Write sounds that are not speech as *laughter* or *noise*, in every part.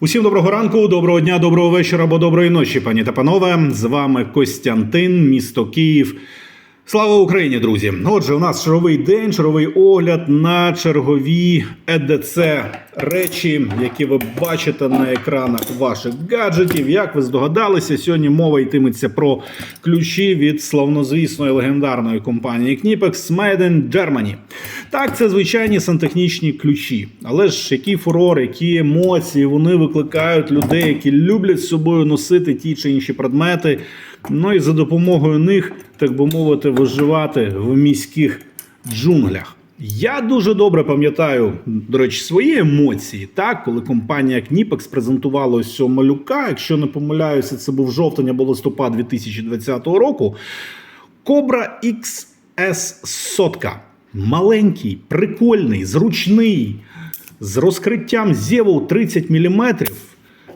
Усім доброго ранку, доброго дня, доброго вечора або доброї ночі, пані та панове. З вами Костянтин, місто Київ. Слава Україні, друзі! Отже, у нас черговий день, черговий огляд на чергові ЕДЦ речі, які ви бачите на екранах ваших гаджетів. Як ви здогадалися, сьогодні мова йтиметься про ключі від славнозвісної легендарної компанії Knipex Made in Germany. Так, це звичайні сантехнічні ключі, але ж які фурор, які емоції вони викликають людей, які люблять з собою носити ті чи інші предмети. Ну і за допомогою них, так би мовити, виживати в міських джунглях. Я дуже добре пам'ятаю, до речі, свої емоції, так, коли компанія Knipex презентувала ось цього малюка. Якщо не помиляюся, це був жовтень або листопад 2020 року. Cobra XS сотка. Маленький, прикольний, зручний, з розкриттям зєву 30 мм.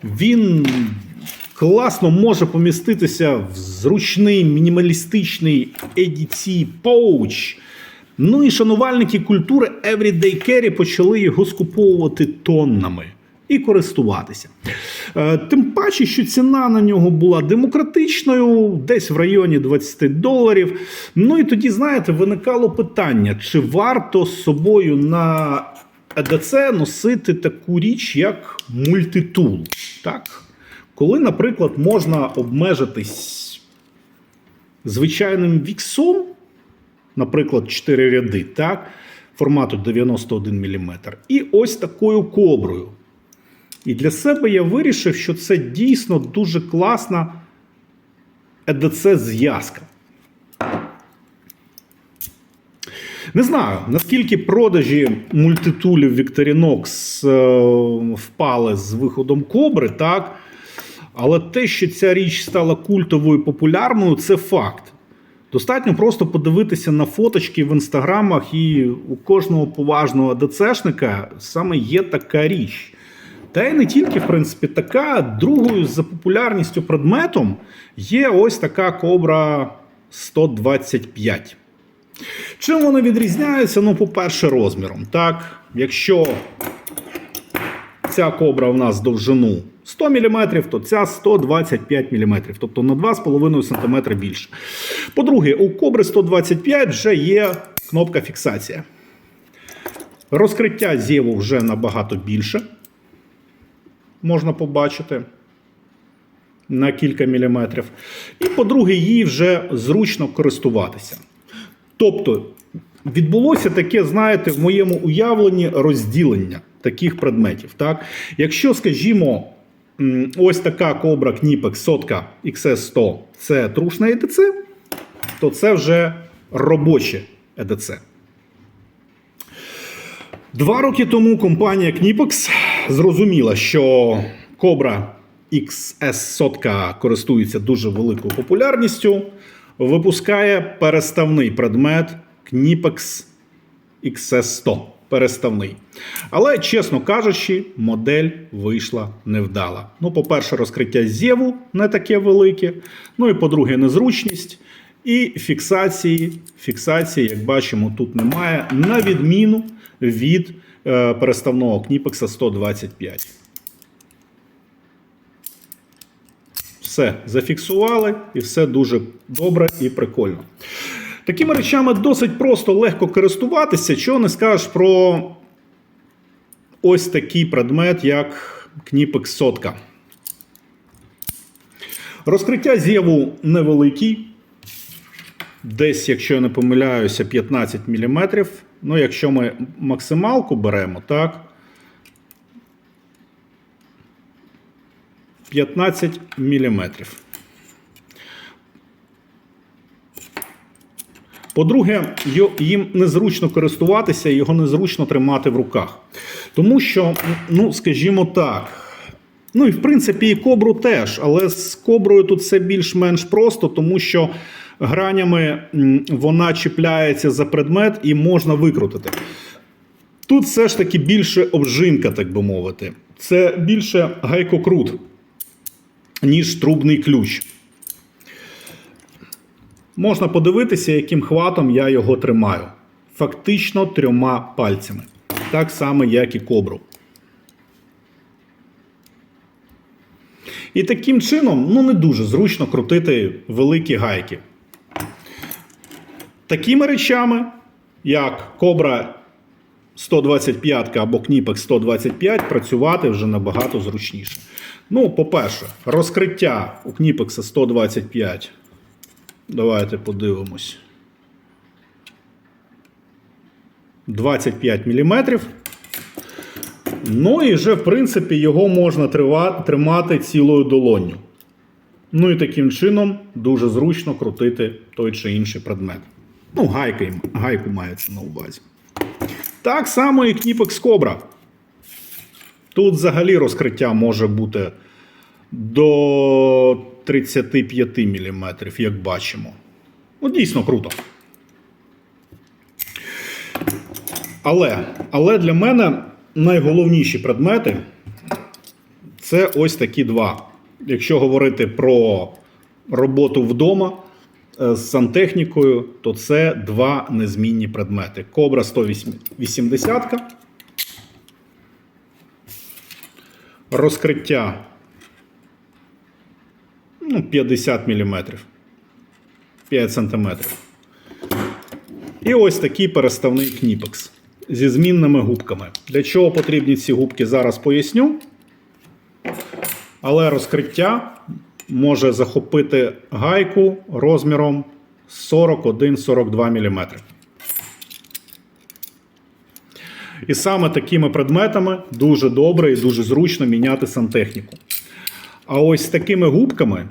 Він класно може поміститися в зручний мінімалістичний EDC Pouch. Ну і шанувальники культури Everyday Carry почали його скуповувати тоннами і користуватися. Е, Тим паче, що ціна на нього була демократичною, десь в районі 20 доларів. Ну і тоді, знаєте, виникало питання, чи варто з собою на ЕДЦ носити таку річ, як мультитул. Так? Коли, наприклад, можна обмежитись звичайним віксом, наприклад, 4 ряди, так, формату 91 мм, і ось такою коброю. І для себе я вирішив, що це дійсно дуже класна ЕДЦ-зв'язка. Не знаю, наскільки продажі мультитулів Victorinox е, впали з виходом кобри, так? Але те, що ця річ стала культовою і популярною, це факт. Достатньо просто подивитися на фоточки в інстаграмах, і у кожного поважного ДЦшника саме є така річ. Та й не тільки, в принципі, така другою за популярністю предметом є ось така кобра 125. Чим вони відрізняються? Ну, по-перше, розміром. Так, якщо ця кобра у нас довжину 100 мм, то ця 125 мм, тобто на 2,5 см більше. По-друге, у кобри 125 вже є кнопка фіксація. Розкриття зєву вже набагато більше. Можна побачити на кілька міліметрів. І, по-друге, її вже зручно користуватися. Тобто, відбулося таке, знаєте, в моєму уявленні розділення таких предметів. Так? Якщо, скажімо, ось така кобра Knipex сотка XS100 це трушна ЕДЦ, то це вже робоче ЕДЦ. Два роки тому компанія Knipex зрозуміла, що Cobra XS сотка користується дуже великою популярністю. Випускає переставний предмет Knipex XS100. Переставний. Але, чесно кажучи, модель вийшла невдала. Ну, по-перше, розкриття зєву не таке велике. Ну і по-друге, незручність. І фіксації, фіксації, як бачимо, тут немає, на відміну від е, переставного Knipex 125. Все зафіксували, і все дуже добре і прикольно. Такими речами досить просто легко користуватися. Чого не скажеш про ось такий предмет, як Knipex сотка. Розкриття з'єву невеликий. Десь, якщо я не помиляюся, 15 мм. Ну, якщо ми максималку беремо, так. 15 мм. По-друге, їм незручно користуватися, його незручно тримати в руках. Тому що, ну, скажімо так. Ну і в принципі, і кобру теж, але з коброю тут все більш-менш просто, тому що гранями вона чіпляється за предмет і можна викрутити. Тут все ж таки більше обжимка, так би мовити. Це більше гайкокрут, ніж трубний ключ. Можна подивитися, яким хватом я його тримаю. Фактично трьома пальцями. Так само, як і кобру. І таким чином ну, не дуже зручно крутити великі гайки. Такими речами, як Cobra 125 або Кніпекс 125, працювати вже набагато зручніше. Ну, по-перше, розкриття у Кніпекса 125. Давайте подивимось. 25 мм. Ну і вже, в принципі, його можна тримати цілою долонню. Ну і таким чином дуже зручно крутити той чи інший предмет. Ну, гайка, гайку мається на увазі. Так само і Knipex Cobra. Тут взагалі розкриття може бути до 35 мм, як бачимо. Ну, дійсно круто. Але, але для мене найголовніші предмети це ось такі два. Якщо говорити про роботу вдома е, з сантехнікою, то це два незмінні предмети. Кобра 180. Розкриття ну, 50 мм. 5 см. І ось такий переставний кніпекс зі змінними губками. Для чого потрібні ці губки, зараз поясню. Але розкриття може захопити гайку розміром 41-42 мм. І саме такими предметами дуже добре і дуже зручно міняти сантехніку. А ось такими губками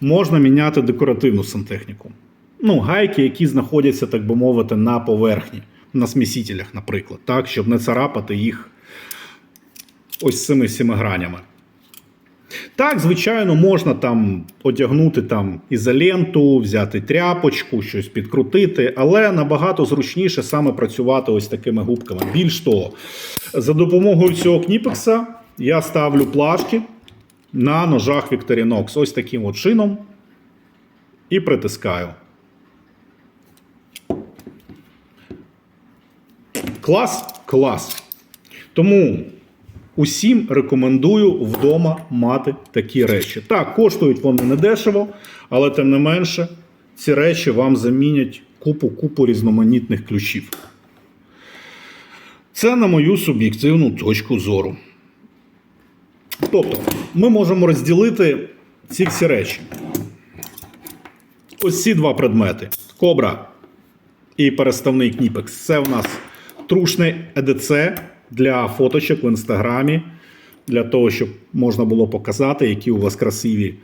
можна міняти декоративну сантехніку. Ну, гайки, які знаходяться, так би мовити, на поверхні, на смісителях, наприклад, так, щоб не царапати їх ось цими всіми гранями. Так, звичайно, можна там одягнути там ізоленту, взяти тряпочку, щось підкрутити, але набагато зручніше саме працювати ось такими губками. Більш того, за допомогою цього кніпекса я ставлю плашки на ножах Victorinox ось таким от чином і притискаю. Клас, клас. Тому усім рекомендую вдома мати такі речі. Так, коштують вони недешево, але тим не менше, ці речі вам замінять купу-купу різноманітних ключів. Це на мою суб'єктивну точку зору. Тобто, ми можемо розділити ці всі речі. Ось ці два предмети: кобра і переставний кніпекс. Це у нас трушне ЕДЦ для фоточок в інстаграмі, для того, щоб можна було показати, які у вас красиві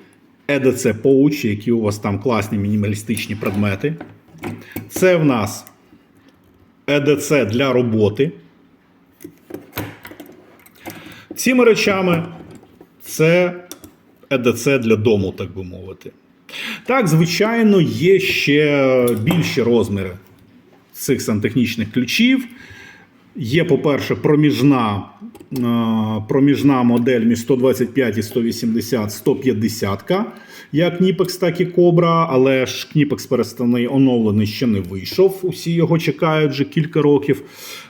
ЕДЦ поучі, які у вас там класні мінімалістичні предмети. Це в нас ЕДЦ для роботи. Цими речами це ЕДЦ для дому, так би мовити. Так, звичайно, є ще більші розміри цих сантехнічних ключів. Є, по-перше, проміжна, е, проміжна модель між 125 і 180, 150, як Кніпекс, так і Кобра, але ж Кніпекс переставний оновлений ще не вийшов. Усі його чекають вже кілька років.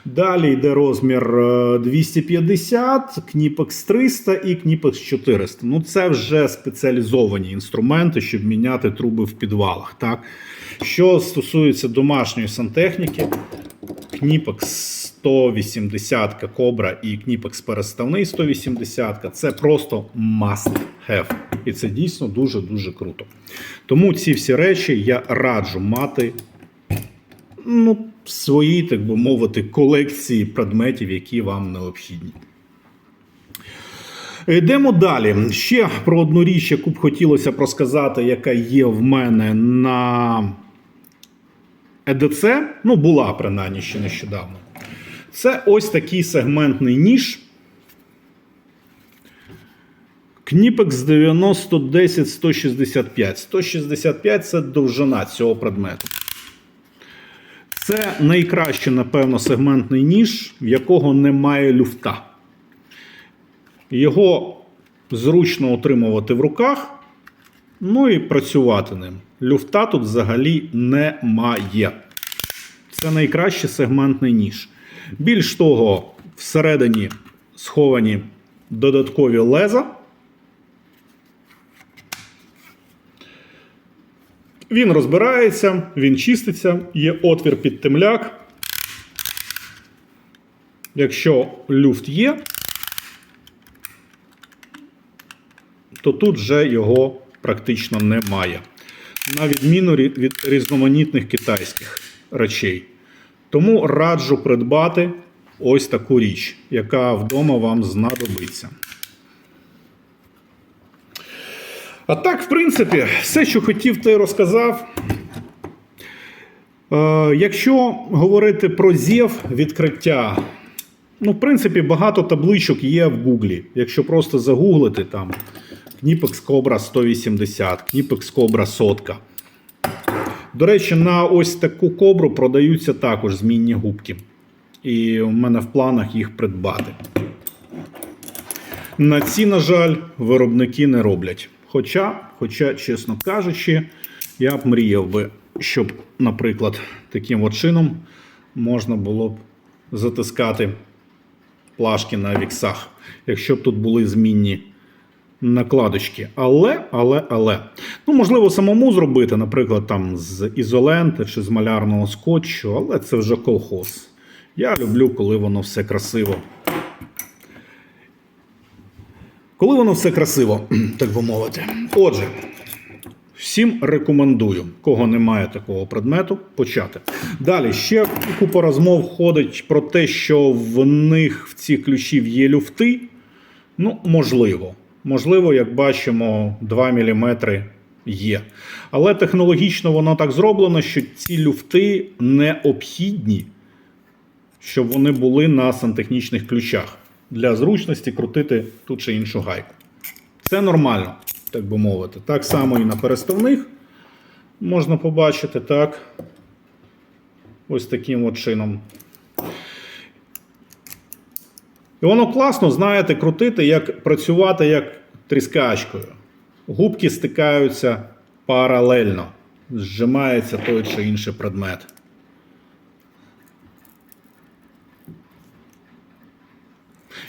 Далі йде розмір е, 250, Кніпекс 300 і Кніпекс 400. Ну, це вже спеціалізовані інструменти, щоб міняти труби в підвалах. Так? Що стосується домашньої сантехніки, Кніпекс 180 Кобра і Кніпекс переставний 180 це просто must have. І це дійсно дуже-дуже круто. Тому ці всі речі я раджу мати ну, в своїй, так би мовити, колекції предметів, які вам необхідні. Йдемо далі. Ще про одну річ, яку б хотілося б яка є в мене на ЕДЦ, ну, була принаймні ще нещодавно. Це ось такий сегментний ніж. Кніпекс 9010 165. 165 це довжина цього предмету. Це найкращий, напевно, сегментний ніж, в якого немає люфта. Його зручно отримувати в руках, ну і працювати ним. Люфта тут взагалі немає. Це найкращий сегментний ніж. Більш того, Всередині сховані додаткові леза. Він розбирається, він чиститься, є отвір під темляк. Якщо люфт є, то тут вже його практично немає. На відміну від різноманітних китайських речей. Тому раджу придбати ось таку річ, яка вдома вам знадобиться. А так, в принципі, все, що хотів, те розказав. Е, якщо говорити про зєв відкриття, ну, в принципі, багато табличок є в Гуглі. Якщо просто загуглити там Knipex Cobra 180, Knipex Cobra сотка. До речі, на ось таку кобру продаються також змінні губки. І в мене в планах їх придбати. На ці, на жаль, виробники не роблять. Хоча, хоча, чесно кажучи, я б мріяв би, щоб, наприклад, таким от чином можна було б затискати плашки на віксах, якщо б тут були змінні накладочки. Але, але, але. Ну, можливо, самому зробити, наприклад, там з ізоленти чи з малярного скотчу, але це вже колхоз. Я люблю, коли воно все красиво. Коли воно все красиво, *clears throat* так би мовити. Отже, всім рекомендую, кого немає такого предмету, почати. Далі ще купа розмов ходить про те, що в них в цих ключів є люфти. Ну, можливо. Можливо, як бачимо, 2 мм є. Але технологічно воно так зроблено, що ці люфти необхідні, щоб вони були на сантехнічних ключах для зручності крутити ту чи іншу гайку. Це нормально, так би мовити. Так само і на переставних можна побачити так. Ось таким от чином. І воно класно, знаєте, крутити, як працювати як тріскачкою. Губки стикаються паралельно, зжимається той чи інший предмет.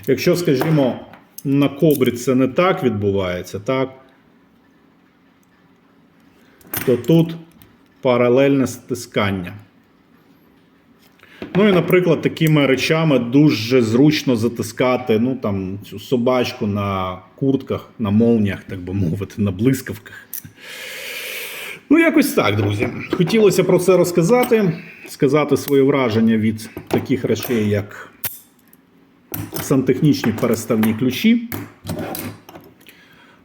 Якщо, скажімо, на кобрі це не так відбувається, так, то тут паралельне стискання. Ну і, наприклад, такими речами дуже зручно затискати ну, там, цю собачку на куртках, на молніях, так би мовити, на блискавках. Ну, якось так, друзі. Хотілося про це розказати, сказати своє враження від таких речей, як сантехнічні переставні ключі.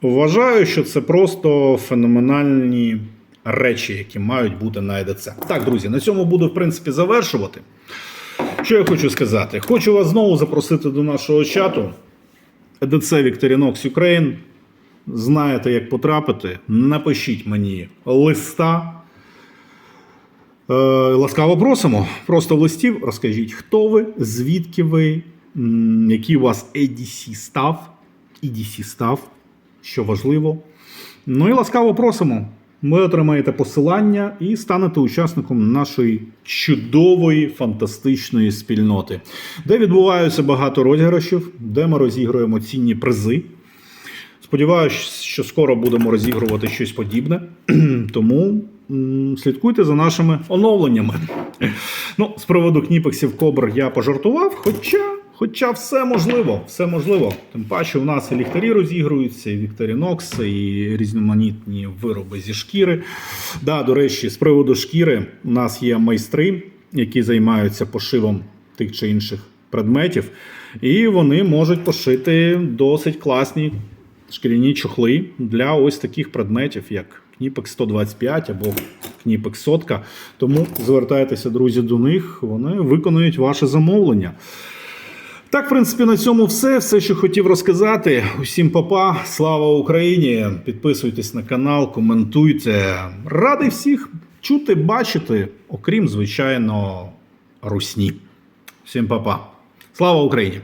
Вважаю, що це просто феноменальні речі, які мають бути на ЕДЦ. Так, друзі, на цьому буду, в принципі, завершувати. Що я хочу сказати? Хочу вас знову запросити до нашого чату. ЕДЦ Victorinox Ukraine. Знаєте, як потрапити. Напишіть мені листа. Е, ласкаво просимо. Просто в листів розкажіть, хто ви, звідки ви, який у вас EDC став, EDC став, що важливо. Ну і ласкаво просимо. Ви отримаєте посилання і станете учасником нашої чудової фантастичної спільноти, де відбуваються багато розіграшів, де ми розігруємо цінні призи. Сподіваюсь, що скоро будемо розігрувати щось подібне. *clears throat* Тому слідкуйте за нашими оновленнями. Ну, з приводу кніпексів Кобр я пожартував, хоча, хоча все можливо, все можливо. Тим паче, у нас і ліхтарі розігруються, і Victorinox, і різноманітні вироби зі шкіри. Да, до речі, з приводу шкіри у нас є майстри, які займаються пошивом тих чи інших предметів, і вони можуть пошити досить класні шкіряні чохли для ось таких предметів, як Кніпекс 125 або Кніпекс сотка. Тому звертайтеся, друзі, до них, вони виконують ваше замовлення. Так, в принципі, на цьому все. Все, що хотів розказати. Усім папа, слава Україні! Підписуйтесь на канал, коментуйте. Радий всіх чути, бачити, окрім, звичайно, русні. Всім папа. Слава Україні!